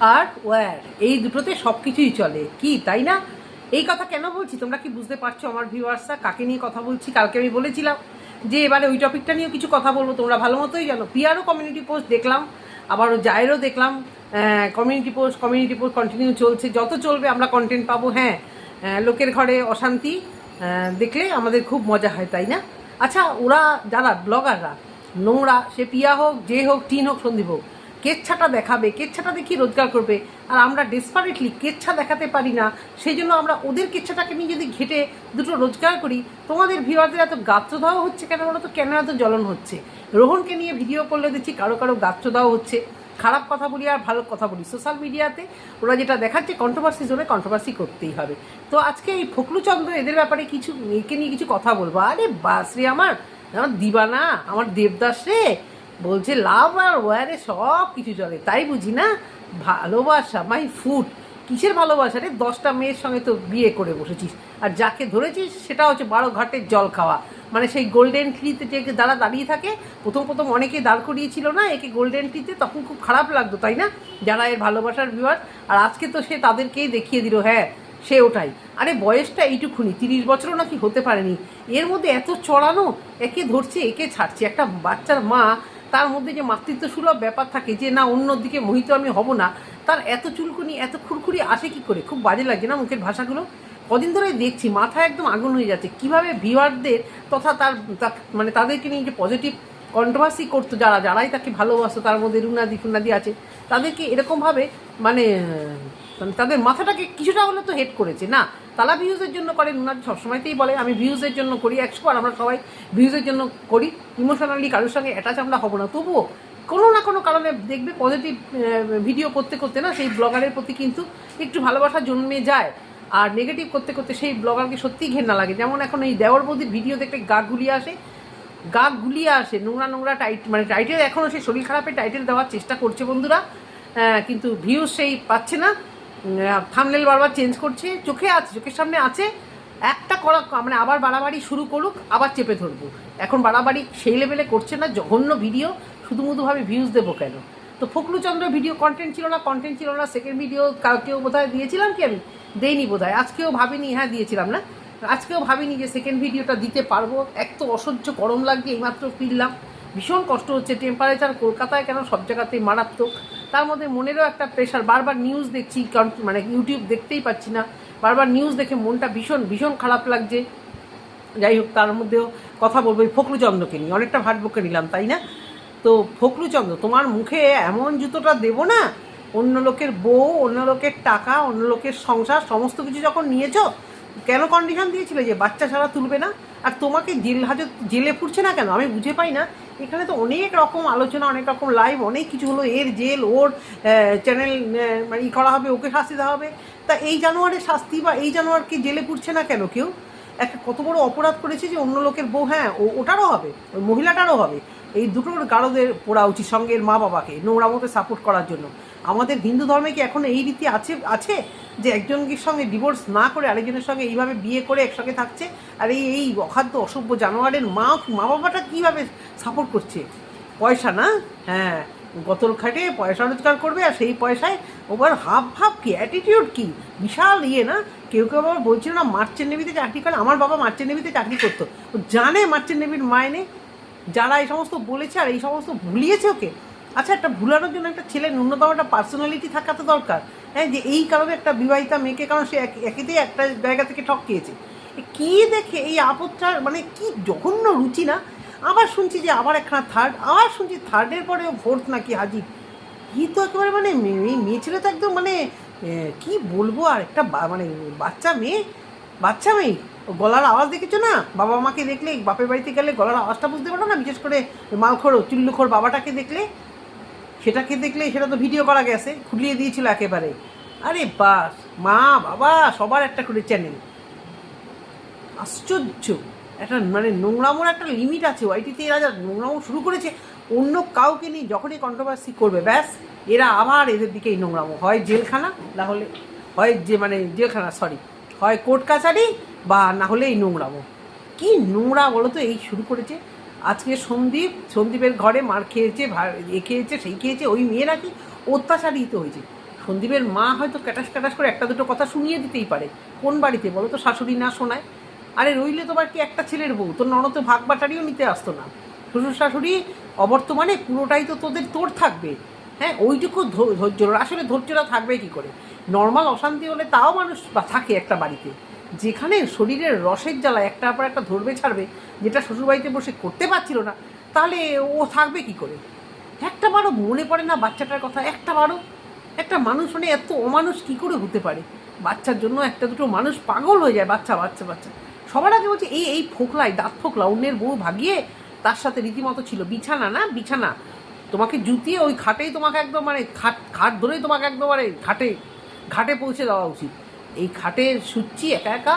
আর wire এই দুটোতে সব কিছুই চলে। কি, তাই না? এই কথা কেন বলছি? তোমরা কি বুঝতে পারছ আমার ভিউয়ার্সরা কাকে নিয়ে কথা বলছি? কালকে আমি বলেছিলাম যে এবারে ওই টপিকটা নিয়েও কিছু কথা বলব। তোমরা ভালো মতোই জানো। পিয়ারও কমিউনিটি পোস্ট দেখলাম, আবার জায়েরও দেখলাম। Community post community post continue চলছে। যত চলবে আমরা কন্টেন্ট পাবো হ্যাঁ। লোকের ঘরে অশান্তি দেখলে আমাদের খুব মজা হয়, তাই না? আচ্ছা ওরা যারা ব্লগাররা নোংরা, সে পিয়া হোক, যে হোক, টিন হোক সন্দীপ হোক কেচ্ছাটা দেখাবে, কেচ্ছাটা দেখিয়ে রোজগার করবে। আর আমরা ডেসপারেটলি কেচ্ছা দেখাতে পারি না, সেই জন্য আমরা ওদের কেচ্ছাটাকে নিয়ে যদি ঘেটে দুটো রোজগার করি, তোমাদের ভিউয়ারদের এত গাত্রদাহ হচ্ছে কেন বলো তো? কেন এত জ্বলন হচ্ছে? রোহনকে নিয়ে ভিডিও করলে দেখছি কারও কারও গাত্রদাহ হচ্ছে। খারাপ কথা বলি আর ভালো কথা বলি। সোশ্যাল মিডিয়াতে ওরা যেটা দেখাচ্ছে কন্ট্রোভার্সি জোনে কন্ট্রোভার্সি করতেই হবে। তো আজকে এই ফকলুচন্দ্র এদের ব্যাপারে কিছু, একে নিয়ে কিছু কথা বলব। আরে বাস রে আমার আমার দিবানা, আমার দেবদাস রে। বলছে, লাভ আর ওয়ারে সব কিছু চলে। তাই বুঝি না? ভালোবাসা, মাই ফুড। কিসের ভালোবাসা রে? দশটা মেয়ের সঙ্গে তো বিয়ে করে বসেছিস। আর যাকে ধরেছিস, সেটা হচ্ছে বারো ঘাটের জল খাওয়া। মানে সেই গোল্ডেন ট্রিতে যে দাঁড়া দাঁড়িয়ে থাকে, প্রথম প্রথম অনেকে দাঁড় করিয়েছিল না, একে গোল্ডেন ট্রিতে তখন খুব খারাপ লাগতো, তাই না? যারা এর ভালোবাসার বিভাগ আর আজকে তো সে তাদেরকেই দেখিয়ে দিল হ্যাঁ সে ওটাই। আরে, বয়সটা এইটুকুনি, তিরিশ বছরও নাকি হতে পারেনি। এর মধ্যে এত চড়ানো, একে ধরছে, একে ছাড়ছে। একটা বাচ্চার মা তার মধ্যে যে মাতৃত্ব সুলভ ব্যাপার থাকে, যে না অন্যদিকে মোহিত আমি হব না, তার এত চুলকুনি, এত খুরখুরি আসে কি করে? খুব বাজে লাগছে না মুখের ভাষাগুলো? কদিন ধরে দেখছি, মাথা একদম আগুন হয়ে যাচ্ছে। কীভাবে ভিউয়ারদের তথা তার মানে তাদেরকে নিয়ে যে পজিটিভ কন্ট্রোভার্সি করতো যারা, যারাই তাকে ভালোবাসতো, তার মধ্যে রুনাদি, ফুনাদি আছে, তাদেরকে এরকমভাবে মানে মানে তাদের মাথাটাকে কিছুটা হলে তো হেড করেছে, না? তারা ভিউজের জন্য করে রুনাদি সবসময়তেই বলে, আমি ভিউজের জন্য করি, একশো বার আমরা সবাই ভিউজের জন্য করি ইমোশনালি কারোর সঙ্গে অ্যাটাচ আমরা হব না। তবুও কোনো না কোনো কারণে দেখবে পজিটিভ ভিডিও করতে করতে না সেই ব্লগারের প্রতি কিন্তু একটু ভালোবাসা জন্মে যায়। আর নেগেটিভ করতে করতে সেই ব্লগারকে সত্যিই ঘেন্না লাগে। যেমন এখন এই দেওয়ার বৌদির ভিডিও দেখলে গা গুলিয়ে আসে, গা গুলিয়ে আসে, নোংরা নোংরা টাইট মানে টাইটেল এখনও সেই শরীর খারাপের টাইটেল দেওয়ার চেষ্টা করছে বন্ধুরা। কিন্তু ভিউজ সেই পাচ্ছে না। থামলেল বারবার চেঞ্জ করছে, চোখে আছে, চোখের সামনে আছে, একটা করা মানে আবার বাড়াবাড়ি শুরু করুক, আবার চেপে ধরবো। এখন বাড়াবাড়ি সেই লেভেলে করছে না, জঘন্য ভিডিও শুধুমুধুভাবে ভিউজ দেবো কেন? তো ফকলুচন্দ্র ভিডিও কন্টেন্ট ছিল না কন্টেন্ট ছিল না সেকেন্ড ভিডিও কালকেও বোধহয় দিয়েছিলাম কি আমি? দেইনি বোধহয়, আজকেও ভাবিনি হ্যাঁ দিয়েছিলাম না। আজকেও ভাবিনি যে সেকেন্ড ভিডিওটা দিতে পারব। এক তো অসহ্য গরম লাগছে, এইমাত্র ফিরলাম। ভীষণ কষ্ট হচ্ছে টেম্পারেচার কলকাতায় কেন সব জায়গাতেই মারাত্মক। তার মধ্যে মনেরও একটা প্রেশার বারবার নিউজ দেখছি মানে ইউটিউব দেখতেই পাচ্ছি না। বারবার নিউজ দেখে মনটা ভীষণ ভীষণ খারাপ লাগছে। যাই হোক, তার মধ্যেও কথা বলব এই ফখরুচন্দ্রকে নিয়ে। অনেকটা ভাট বকে নিলাম, তাই না? তো ফখরুচন্দ্র তোমার মুখে এমন জুতোটা দেবো না? অন্য লোকের বউ, অন্য লোকের টাকা, অন্য লোকের সংসার, সমস্ত কিছু যখন নিয়েছো কেন কন্ডিশন দিয়েছিলে যে বাচ্চা ছাড়া তুলবে না? আর তোমাকে জেল হাজত, জেলে পুড়ছে না কেন? আমি বুঝে পাই না। এখানে তো অনেক রকম আলোচনা, অনেক রকম লাইভ অনেক কিছু হলো। এর, জেল, ওর চ্যানেল মানে ই করা হবে, ওকে শাস্তি দেওয়া হবে। তা এই জানোয়ারের শাস্তি বা এই জানোয়ারকে জেলে পুড়ছে না কেন কেউ? একটা কত বড় অপরাধ করেছে যে অন্য লোকের বউ হ্যাঁ ও, ওটারও হবে, ওই মহিলাটারও হবে। এই দুটোর গারদের পড়া উচিত সঙ্গের মা বাবাকে নোংরা মতো সাপোর্ট করার জন্য। আমাদের হিন্দু ধর্মে কি এখন এই রীতি আছে আছে? যে একজনের সঙ্গে ডিভোর্স না করে আরেকজনের সঙ্গে এইভাবে বিয়ে করে একসঙ্গে থাকছে? আর এই এই অখাদ্য অসভ্য জানোয়ারের মা মা বাবাটা কীভাবে সাপোর্ট করছে? পয়সা না? হ্যাঁ গতর খাটে পয়সা রোজগার করবে আর সেই পয়সায় ওবার হাব ভাব কি? অ্যাটিটিউড কি? বিশাল ইয়ে না? কেউ কেউ আবার বলছিল না, মার্চেন্ট নেভিতে চাকরি করে। আমার বাবা মার্চেন্ট নেভিতে চাকরি করতো। ও জানে মার্চেন্ট নেভির মাইনে? যারা এই সমস্ত বলেছে আর এই সমস্ত ভুলিয়েছে ওকে? আচ্ছা একটা ভুলানোর জন্য একটা ছেলে ন্যূনতম একটা পার্সোনালিটি থাকা তো দরকার। হ্যাঁ যে এই কারণে একটা বিবাহিতা মেয়েকে কারণ সে এক- একেতেই একটা জায়গা থেকে ঠকিয়েছে এ কি দেখে এই আপদটার মানে কি জঘন্য রুচি না? আবার শুনছি যে আবার একখানা থার্ড আবার শুনছি থার্ডের পরেও ফোর্থ নাকি হাজির। কি তো একেবারে মানে মে- এই মেয়ে ছেলে তো একদম মানে কি বলব আর একটা মানে বাচ্চা মেয়ে বাচ্চা মেয়ে। গলার আওয়াজ দেখেছ না? বাবা মাকে দেখলে, বাপের বাড়িতে গেলে গলার আওয়াজটা বুঝতে পারো না? বিশেষ করে মালখোর, চুল্লুখোর বাবাটাকে দেখলে। সেটাকে দেখলে সেটা তো ভিডিও করা গেছে, খুলিয়ে দিয়েছিল একেবারে। আরে বাস, মা, বাবা, সবার একটা করে চ্যানেল আশ্চর্য! একটা মানে নোংরামোর একটা লিমিট আছে ওয়াইটিতে এরা যা নোংরামো শুরু করেছে, অন্য কাউকে নিয়ে যখনই কন্ট্রোভার্সি করবে, ব্যাস, এরা আবার এদের দিকেই নোংরামো। হয় জেলখানা, না হলে, হয় যে মানে জেলখানা সরি হয় কোর্ট কাছারি বা না হলে এই নোংরামো। কী নোংরা বলো তো এই শুরু করেছে। আজকে সন্দীপ, সন্দীপের ঘরে মার খেয়েছে এ খেয়েছে, সেই খেয়েছে, ওই মেয়ে নাকি অত্যাচারিত হয়েছে? সন্দীপের মা হয়তো ক্যাটাস ক্যাটাস করে একটা দুটো কথা শুনিয়ে দিতেই পারে। কোন বাড়িতে? বলো তো শাশুড়ি না শোনায়। আরে রইলে তোমার কি একটা ছেলের বউ? তোর ননদ ভাগ বাটারিও নিতে আসতো না। শ্বশুর শাশুড়ি, অবর্তমানে পুরোটাই তো তোদের তোর থাকবে। হ্যাঁ ওইটুকু ধৈর্য, আসলে ধৈর্যটা থাকবে কি করে? নর্মাল অশান্তি হলে তাও মানুষ থাকে একটা বাড়িতে। যেখানে শরীরের রসের জ্বালা একটার পর একটা ধরবে ছাড়বে, যেটা শ্বশুরবাড়িতে বসে করতে পারছিল না, তাহলে ও থাকবে কি করে? একটা বারো মনে পড়ে না বাচ্চাটার কথা, একটা বারো একটা মানুষ মানে এত অমানুষ কি করে হতে পারে? বাচ্চার জন্য একটা দুটো মানুষ পাগল হয়ে যায়, বাচ্চা বাচ্চা বাচ্চা। সবার আগে বলছে, এই এই ফোকলাই দাঁত ফোকলা, অন্যের বউ ভাগিয়ে তার সাথে রীতিমতো ছিল। বিছানা না, বিছানা। তোমাকে জুতিয়ে ওই খাটেই তোমাকে একদম মানে খাট খাট ধরেই তোমাকে একদম মানে ঘাটে ঘাটে পৌঁছে দেওয়া উচিত। এই খাটে সুচ্ছি একা একা।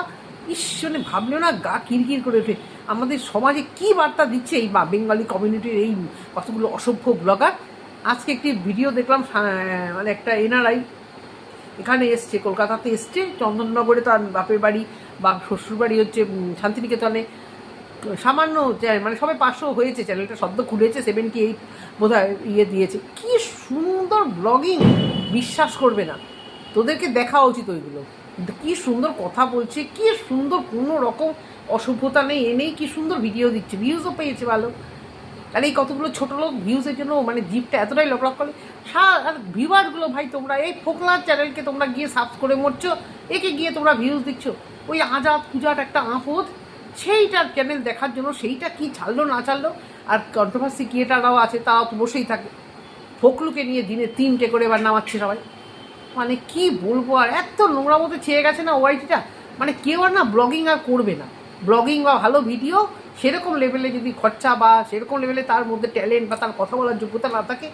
ঈশ্বরে ভাবলেও না, গা কিরকির করে ওঠে। আমাদের সমাজে কি বার্তা দিচ্ছে এই বা বেঙ্গলি কমিউনিটির এই কতগুলো অসভ্য ব্লগার? আজকে একটি ভিডিও দেখলাম মানে একটা এনআরআই। এখানে এসছে, কলকাতাতে এসছে, চন্দননগরে তার বাপের বাড়ি বা শ্বশুর বাড়ি হচ্ছে শান্তিনিকেতনে। সামান্য মানে সবাই পাঁচশো হয়েছে, চ্যানেলটা সদ্য খুলেছে সেভেন্টি এইট বোধ ইয়ে দিয়েছে। কি সুন্দর ব্লগিং বিশ্বাস করবে না। তোদেরকে দেখা উচিত ওইগুলো। কি সুন্দর কথা বলছে, কি সুন্দর কোনো রকম অসভ্যতা নেই, এ নেই, কি সুন্দর ভিডিও দিচ্ছে ভিউজও পেয়েছে ভালো। আর এই কতগুলো ছোটো লোক ভিউজের জন্য মানে জিপটা এতটাই লক লক করে আর ভিউয়ারগুলো ভাই তোমরা, এই ফোকলার চ্যানেলকে তোমরা গিয়ে সাবস করে মরছো, একে গিয়ে তোমরা ভিউজ দিচ্ছ। ওই আজাদ পূজার একটা আঁপদ, সেইটার চ্যানেল দেখার জন্য সেইটা কি ছাড়লো, না ছাড়লো? আর কন্ট্রোভার্সি ক্রিয়েটাররাও আছে, তাও তো বসেই থাকে। ফোকলুকে নিয়ে দিনে তিনটে করে এবার নামাচ্ছে সবাই। মানে কি বলব আর এত নোংরা মতো ছেয়ে গেছে না ওয়াইটিটা মানে কেউ আর না ব্লগিং আর করবে না। ব্লগিং বা ভালো ভিডিও সেরকম লেভেলে যদি খরচা বা সেরকম লেভেলে তার মধ্যে ট্যালেন্ট বা তার কথা বলার যোগ্যতা না থাকে,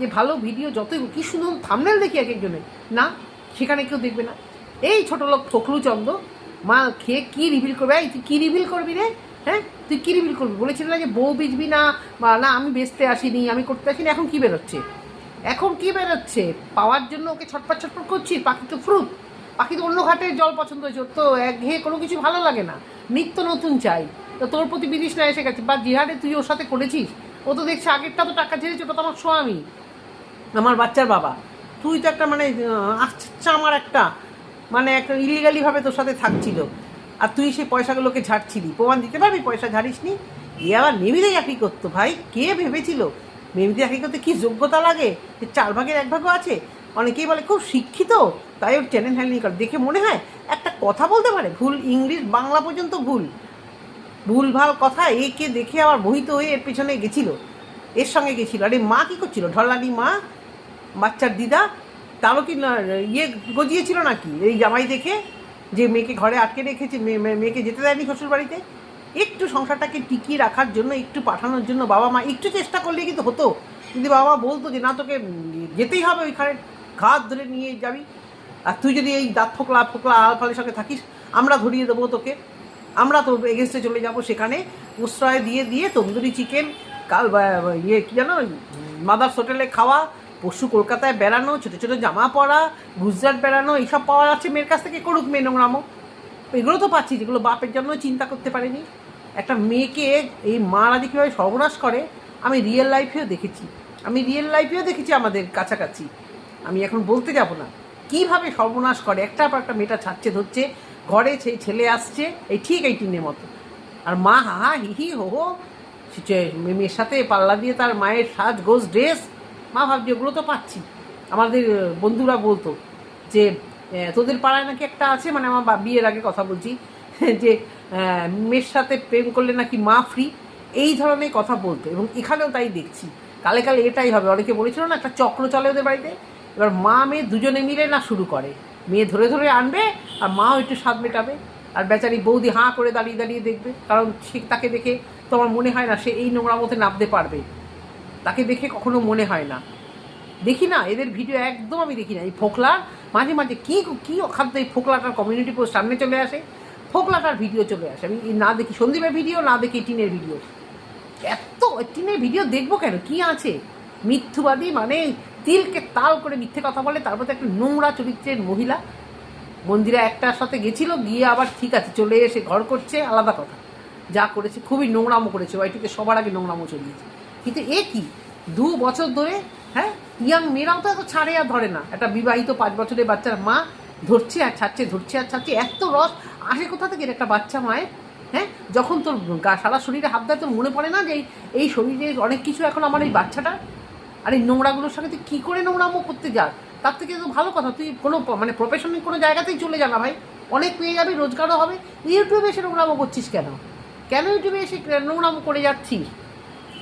যে ভালো ভিডিও যতই কি সুন্দর থামনেল দেখি এক একজনের? না, সেখানে কেউ দেখবে না। এই ছোট লোক ফখরু চন্দ, মা খেয়ে কী রিভিল করবে? এই তুই কী রিভিল করবি রে? হ্যাঁ? তুই কী রিভিল করবি? বলেছিলি না যে বউ বেচবি না, বা না আমি বেচতে আসিনি, আমি করতে আসিনি, এখন কী বেরোচ্ছে? এখন কি বেরোচ্ছে? পাওয়ার জন্য ওকে ছটপট ছটপট করছি, পাখি তো ফ্রুট পাখি তো অন্য ঘাটে জল পছন্দ হয়েছে তো একঘেয়ে কোনো কিছু ভালো লাগে না। নিত্য নতুন চাই। তো তোর প্রতি বিদিশনা এসে গেছে, বা জিহারে তুই ওর সাথে করেছিস? ও তো দেখছে আগেরটা তো টাকা ছেড়েছে ওটা তো আমার স্বামী। আমার বাচ্চার বাবা। তুই তো একটা মানে আচ্ছা আমার একটা। মানে একটা ইলিগালিভাবে তোর সাথে থাকছিল। আর তুই সেই পয়সাগুলোকে ঝাড়ছিলি। প্রমাণ দিতে পারবি? পয়সা ঝাড়িসনি? এ আবার নেমিতে চাকরি করতো ভাই? কে ভেবেছিল? মেমিতে চাকরি করতে কী যোগ্যতা লাগে? যে চার ভাগের এক ভাগও আছে? অনেকেই বলে, খুব শিক্ষিত। তাই ওর চ্যানেল হ্যান্ডলিং করে। দেখে মনে হয় একটা কথা বলতে পারে? ভুল ইংলিশ বাংলা পর্যন্ত ভুল। ভুলভাল কথা একে দেখে আবার বহিত হয়ে এর পেছনে গেছিল। এর সঙ্গে গেছিল। আরে মা কী করছিল? ঢলানি মা? বাচ্চার দিদা? তারও কি ইয়ে গজিয়েছিল নাকি? এই জামাই দেখে যে মেয়েকে ঘরে আটকে রেখেছে মেয়ে- মেয়ে- মেয়েকে যেতে দেয়নি শ্বশুর বাড়িতে একটু সংসারটাকে টিকিয়ে রাখার জন্য, একটু পাঠানোর জন্য বাবা মা একটু চেষ্টা করলে কিন্তু হতো। যদি বাবা মা বলতো যে, না তোকে যেতেই হবে ওইখানে ঘাত ধরে নিয়ে যাবি। আর তুই যদি এই দাঁত ফোকলা ফোকলা আলফালের সঙ্গে থাকিস, আমরা ধরিয়ে দেবো তোকে। আমরা তো এগেনস্টে চলে যাব সেখানে। উশ্রয় দিয়ে দিয়ে তন্দুরি চিকেন কাল ইয়ে কী জানো মাদার্স হোটেলে খাওয়া পশু কলকাতায় বেড়ানো, ছোটো ছোটো জামা পরা, গুজরাট বেড়ানো, এইসব পাওয়া যাচ্ছে মেয়ের কাছ থেকে, করুক মেয়ে নোংরামো। এগুলো তো পাচ্ছি, যেগুলো বাপের জন্য চিন্তা করতে পারেনি। একটা মেয়েকে এই মারা যে কীভাবে সর্বনাশ করে, আমি রিয়েল লাইফেও দেখেছি। আমি রিয়েল লাইফেও দেখেছি আমাদের কাছাকাছি। আমি এখন বলতে যাব না। কীভাবে সর্বনাশ করে, একটা পর একটা মেয়েটা ছাড়ছে, ধরছে, ঘরে সেই ছেলে আসছে, এই ঠিক এই টিনের মতো। আর মা হা হা, হি হি মেয়ের সাথে পাল্লা দিয়ে তার মায়ের সাজ, গোজ, ড্রেস, মা ভাবছি ওগুলো তো পাচ্ছি। আমাদের বন্ধুরা বলতো যে তোদের পাড়ায় নাকি একটা আছে? মানে আমার বিয়ের আগে কথা বলছি, যে মেয়ের সাথে প্রেম করলে নাকি মা ফ্রি এই ধরনের কথা বলতো। এবং এখানেও তাই দেখছি। কালে কালে এটাই হবে। অনেকে বলেছিল না, একটা চক্র চলে ওদের বাড়িতে। এবার মা মেয়ে দুজনে মিলে না শুরু করে। মেয়ে ধরে ধরে আনবে, আর মাও একটু স্বাদ মেটাবে। আর বেচারি বৌদি হাঁ করে দাঁড়িয়ে দাঁড়িয়ে দেখবে। কারণ সে তাকে দেখে তোমার মনে হয় না, সে এই নোংরা মতে নামতে পারবে। তাকে দেখে কখনো মনে হয় না। দেখি না, এদের ভিডিও একদম আমি দেখি না। এই ফোকলা মাঝে মাঝে কী কী অখাদ্য এই ফোকলাটার কমিউনিটি পোস্ট সামনে চলে আসে? ফোকলাটার ভিডিও চলে আসে। আমি না দেখি সন্দীপের ভিডিও না দেখি টিনের ভিডিও এত টিনের ভিডিও দেখব কেন? কি আছে? মিথ্যুবাদী মানে তিলকে তাল করে মিথ্যে কথা বলে, তারপর তো একটা নোংরা চরিত্রের মহিলা। মন্দিরে একটার সাথে গেছিল, গিয়ে আবার ঠিক আছে, চলে এসে ঘর করছে, আলাদা কথা। যা করেছে, খুবই নোংরামো করেছে ওইটিতে সবার আগে নোংরামো চলিয়েছে। কিন্তু এ কি? দু বছর ধরে হ্যাঁ? ইয়াং মেয়েরাও তো এত ছাড়ে আর ধরে না। একটা বিবাহিত পাঁচ বছরের বাচ্চার মা ধরছে আর ছাড়ছে, ধরছে আর ছাড়ছে, এত রস। আসে কোথা থেকে একটা বাচ্চা মায়ের? হ্যাঁ? যখন তোর সারা শরীরে হাত দেয়, তোর মনে পড়ে না যে এই- এই শরীরে অনেক কিছু এখন আমার এই বাচ্চাটা আর এই নোংরাগুলোর সঙ্গে তুই কী করে নোংরামো করতে যাস? তার থেকে তো ভালো কথা, তুই কোনো মানে প্রফেশনাল কোনো জায়গাতেই চলে যা না ভাই। অনেক পেয়ে যাবে, রোজগারও হবে। ইউটিউবে এসে নোংরামো করছিস কেন? কেন ইউটিউবে এসে নোংরামো করে যাচ্ছিস?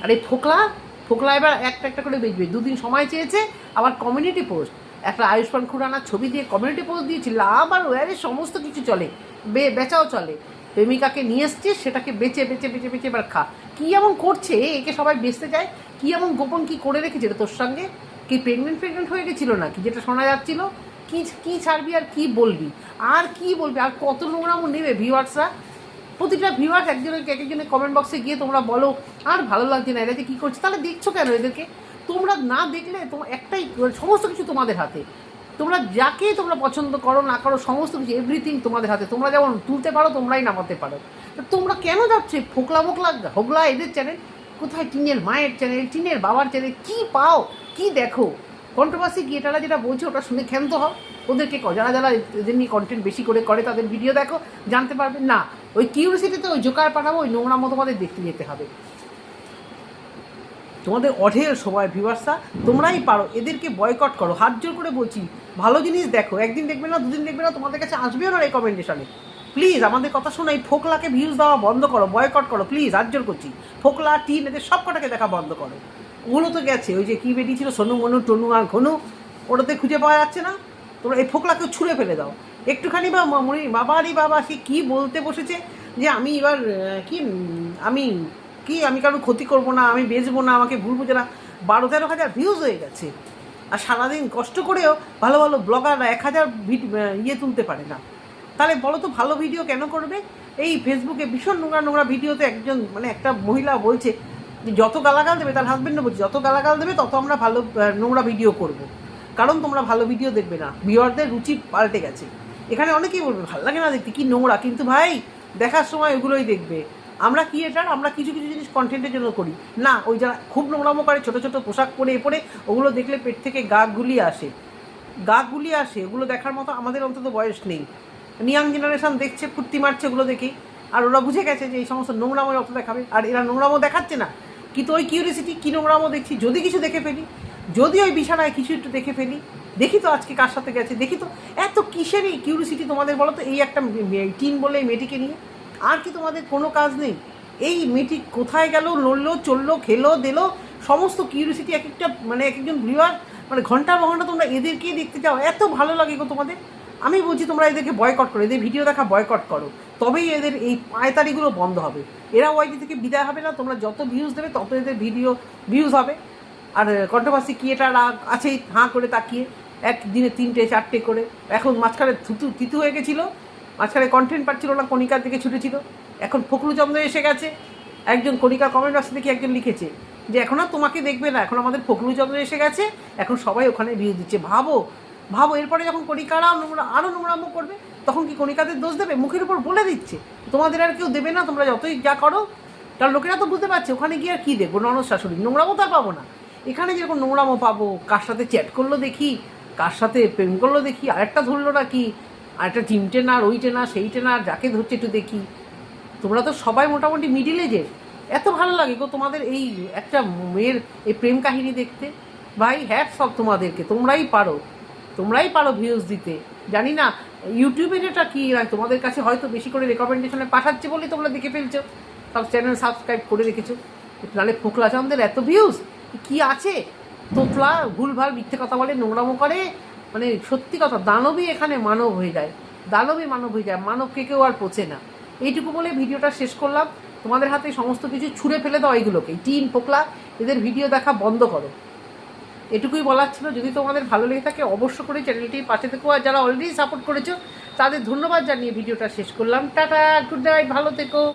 আর এই ফোকলা ফোকলা এবার একটা একটা করে বেচবে। দুদিন সময় চেয়েছে, আবার কমিউনিটি পোস্ট একটা আয়ুষ্মান খুরানার ছবি দিয়ে কমিউনিটি পোস্ট দিয়েছিল, আবার ওয়ারে সমস্ত কিছু চলে, বে, বেচাও চলে। প্রেমিকাকে নিয়ে এসছে, সেটাকে বেচে বেচে বেচে বেচে এবার খা। কী এমন করছে? একে সবাই বেচতে যায়। কী এমন গোপন কি করে রেখেছে রে তোর সঙ্গে? কি প্রেগনেন্ট প্রেগনেন্ট হয়ে গেছিল নাকি? যেটা শোনা যাচ্ছিল। কি, কী ছাড়বি আর কি বলবি? আর কি বলবি? আর কত নোংরামো নেবে ভিউয়ার্সরা প্রতিটা ভিউয়ার্স একজনের এক একজনের কমেন্ট বক্সে গিয়ে তোমরা বলো, আর ভালো লাগছে না এরা যে কী করছে? তাহলে দেখছ কেন এদেরকে? তোমরা না দেখলে তোমার একটাই সমস্ত কিছু তোমাদের হাতে। তোমরা যাকে তোমরা পছন্দ করো না করো, সমস্ত কিছু এভরিথিং তোমাদের হাতে। তোমরা যেমন তুলতে পারো, তোমরাই নামাতে পারো। তোমরা কেন যাচ্ছে ফোকলা মোকলা হোগলা এদের চ্যানেল কোথায় টিনের মায়ের চ্যানেল টিনের বাবার চ্যানেল কি পাও? কি দেখো? কন্ট্রোভার্সি গিয়েটারা যেটা বলছে, ওটা শুনে ক্ষান্ত হও। ওদেরকে যারা যারা এদের নিয়ে কন্টেন্ট বেশি করে করে, তাদের ভিডিও দেখো, জানতে পারবে। না ওই কিউরিসিটিতে ওই জোকার পাঠাবো, ওই নোংরা মতো তোমাদের দেখতে যেতে হবে। তোমাদের অঢেল সময় ভিউয়ার্সরা তোমরাই পারো, এদেরকে বয়কট করো। হাত জোর করে বলছি, ভালো জিনিস দেখো, একদিন দেখবে না, দুদিন দেখবে না, তোমাদের কাছে আসবেও না রেকমেন্ডেশনে প্লিজ আমাদের কথা শোনো, এই ফোকলাকে ভিউজ দেওয়া বন্ধ করো বয়কট করো প্লিজ হাত জোর করছি। ফোকলা টিন এদের সব কটাকে দেখা বন্ধ করো। ওগুলো তো গেছে, ওই যে কী বেরিয়েছিল সোনু, মনু, টনু আর ঘনু, ওটাতে খুঁজে পাওয়া যাচ্ছে না। তোমরা এই ফোকলাকে ছুঁড়ে ফেলে দাও। একটুখানি বা মনে বাবারই বাবা, সে কী বলতে বসেছে যে আমি এবার কি, আমি কি, আমি কারও ক্ষতি করব না, আমি বেচবো না, আমাকে ভুল বুঝে না। বারো তেরো হাজার ভিউজ হয়ে গেছে। আর সারাদিন কষ্ট করেও ভালো ভালো ব্লগাররা এক হাজার ইয়ে তুলতে পারে না। তাহলে বলো তো, ভালো ভিডিও কেন করবে? এই ফেসবুকে ভীষণ নোংরা নোংরা ভিডিওতে একজন মানে একটা মহিলা বলছে, যে যত গালাগাল দেবে, তার হাজবেন্ডও বলছে, যত গালাগাল দেবে, তত আমরা ভালো নোংরা ভিডিও করব। কারণ তোমরা ভালো ভিডিও দেখবে না। ভিওয়ারদের রুচি পাল্টে গেছে। এখানে অনেকেই বলবে, ভালো লাগে না দেখতে, কি নোংরা? কিন্তু ভাই, দেখার সময় ওগুলোই দেখবে। আমরা কি এটার? আমরা কিছু কিছু জিনিস কন্টেন্টের জন্য করি। না, ওই যারা খুব নোংরামো করে, ছোটো ছোটো পোশাক পরে এ পরে, ওগুলো দেখলে পেট থেকে গা গুলিয়ে আসে। গা গুলিয়ে আসে, ওগুলো দেখার মতো আমাদের অন্তত বয়স নেই। নিয়াং জেনারেশন দেখছে, ফুর্তি মারছে ওগুলো দেখেই আর ওরা বুঝে গেছে যে এই সমস্ত নোংরামো অত দেখাবে। আর এরা নোংরামো দেখাচ্ছে না। কিন্তু ওই কিউরিয়াসিটি কী নোংরামো দেখছি, যদি কিছু দেখে ফেলি, যদি ওই বিছানায় কিছু একটু দেখে ফেলি দেখি তো আজকে কার সাথে গেছে, দেখি তো। এত কিসের এই কিউরিয়াসিটি তোমাদের বলো তো? এই একটা টিন বলে এই মেয়েটিকে নিয়ে। আর কি তোমাদের কোনো কাজ নেই? এই মেয়েটি কোথায় গেল নড়লো চলল খেলো, দিলো, সমস্ত কিউরিয়াসিটি এক একটা মানে এক একজন ভিউয়ার মানে ঘণ্টা ঘণ্টা তোমরা এদেরকেই দেখতে যাও এত ভালো লাগে গো তোমাদের। আমি বলছি তোমরা এদেরকে বয়কট করো, এদের ভিডিও দেখা বয়কট করো। তবেই এদের এই পায়তারিগুলো বন্ধ হবে। এরা ওয়াইটি থেকে বিদায় হবে না, তোমরা যত ভিউজ দেবে, তত এদের ভিডিও ভিউজ হবে। আর কন্ট্রোভার্সি কি এটা আছেই, হাঁ করে তাকিয়ে। একদিনে তিনটে, চারটে করে। এখন মাঝখানে থুতু তিতু হয়ে গেছিল। মাঝখানে কন্টেন্ট পাচ্ছিল না, কণিকার দিকে ছুটেছিল। এখন ফখরুচন্দ্র এসে গেছে। একজন কণিকা কমেন্ট বক্সে দেখি একজন লিখেছে যে, এখন আর তোমাকে দেখবে না। এখন আমাদের ফখরুচন্দ্র এসে গেছে। এখন সবাই ওখানে ভিউ দিচ্ছে। ভাবো ভাবো, এরপরে যখন কণিকারা নোংরা আরও নোংরামো করবে, তখন কি কণিকাদের দোষ দেবে? মুখের উপর বলে দিচ্ছে। তোমাদের আর কেউ দেবে না, তোমরা যতই যা করো। কারণ লোকেরা তো বুঝতে পারছে, ওখানে গিয়ে আর কী দেখব? ননদ শাশুড়ি, নোংরামো তো আর পাবো না। এখানে যেরকম নোংরামো পাবো, কার সাথে চ্যাট করল দেখি। কার সাথে প্রেম করল দেখি? আরেকটা ধরলো না কি আরেকটা টিম টেনার ওই টেনার সেই টেনার যাকে ধরছে একটু দেখি। তোমরা তো সবাই মোটামুটি মিডিল এজের এত ভালো লাগে গো তোমাদের এই একটা মেয়ের এই প্রেম কাহিনী দেখতে। ভাই হ্যাট সব তোমাদেরকে। তোমরাই পারো। তোমরাই পারো ভিউজ দিতে। জানি না ইউটিউবে যেটা কি তোমাদের কাছে হয়তো বেশি করে রেকমেন্ডেশনে পাঠাচ্ছে বলে তোমরা দেখে ফেলছো। সব চ্যানেল সাবস্ক্রাইব করে রেখেছো। নাহলে ফোকলা চান্দের এত ভিউজ কি আছে? তোতলা, ভুলভাল মিথ্যে কথা বলে, নোংরামো করে মানে সত্যি কথা, দানবই এখানে মানব হয়ে যায়। দানবই মানব হয়ে যায়, মানবকে কেউ আর পচে না। এইটুকু বলে ভিডিওটা শেষ করলাম। তোমাদের হাতে সমস্ত কিছু ছুঁড়ে ফেলে দাও এইগুলোকে। টিন পোকলা এদের ভিডিও দেখা বন্ধ করো। এটুকুই বলার ছিল। যদি তোমাদের ভালো লেগে থাকে অবশ্য করে চ্যানেলটির পাশে থেকো। আর যারা অলরেডি সাপোর্ট করেছ, তাদের ধন্যবাদ জানিয়ে ভিডিওটা শেষ করলাম। টাটা গুড নাইট ভালো থেকো।